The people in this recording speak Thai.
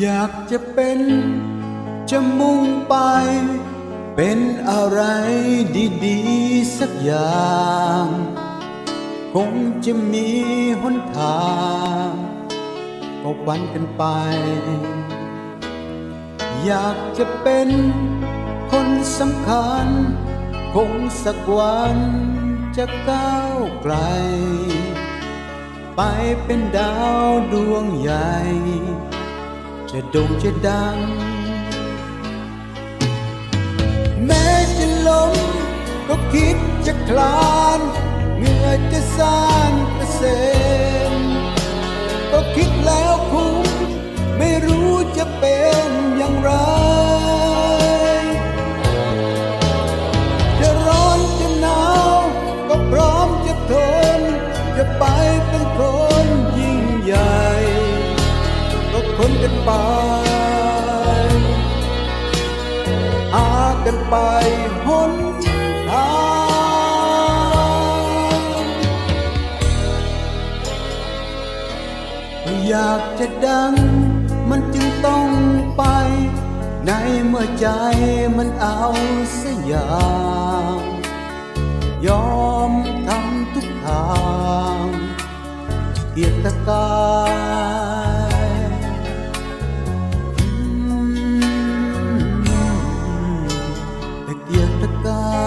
อยากจะเป็น จะมุ่งไป เป็นอะไรดีๆ สักอย่าง คงจะมีหนทางก็วันกันไป อยากจะเป็นคนสำคัญ คงสักวันจะก้าวไกล ไปเป็นดาวดวงใหญ่ จะโด่งจะดัง แม้จะล้มก็คิดจะคลาน เหงื่อจะซ่างเกษมก็ กันไปหากันไปหนทางอยากจะดัง มันจึงต้องไป ในเมื่อใจมันเอาสยางยอมทำทุกทางเกียรติการ God.